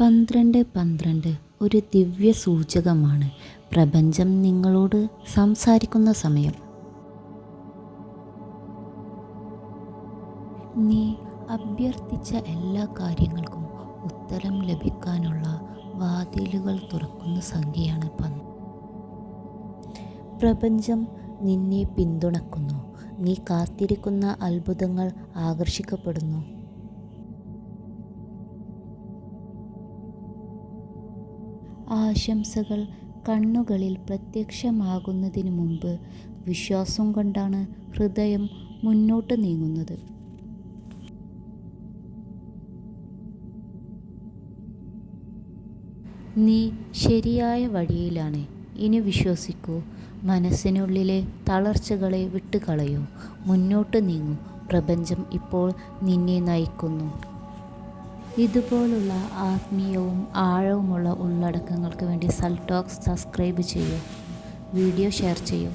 പന്ത്രണ്ട് പന്ത്രണ്ട് ഒരു ദിവ്യ സൂചകമാണ് പ്രപഞ്ചം നിങ്ങളോട് സംസാരിക്കുന്ന സമയം. നീ അഭ്യർത്ഥിച്ച എല്ലാ കാര്യങ്ങൾക്കും ഉത്തരം ലഭിക്കാനുള്ള വാതിലുകൾ തുറക്കുന്ന സംഖ്യയാണ് പന്ത് പ്രപഞ്ചം നിന്നെ പിന്തുണക്കുന്നു. നീ കാത്തിരിക്കുന്ന അത്ഭുതങ്ങൾ ആകർഷിക്കപ്പെടുന്നു. ആശംസകൾ കണ്ണുകളിൽ പ്രത്യക്ഷമാകുന്നതിന് മുമ്പ് വിശ്വാസം കൊണ്ടാണ് ഹൃദയം മുന്നോട്ട് നീങ്ങുന്നത്. നീ ശരിയായ വഴിയിലാണ്. ഇനി വിശ്വസിക്കൂ മനസ്സിനുള്ളിലെ തളർച്ചകളെ വിട്ടുകളയൂ. മുന്നോട്ട് നീങ്ങൂ. പ്രപഞ്ചം ഇപ്പോൾ നിന്നെ നയിക്കുന്നു. ഇതുപോലുള്ള ആത്മീയവും ആഴവുമുള്ള ഉള്ളടക്കങ്ങൾക്ക് വേണ്ടി സൽടോക്സ് സബ്സ്ക്രൈബ് ചെയ്യൂ. വീഡിയോ ഷെയർ ചെയ്യൂ.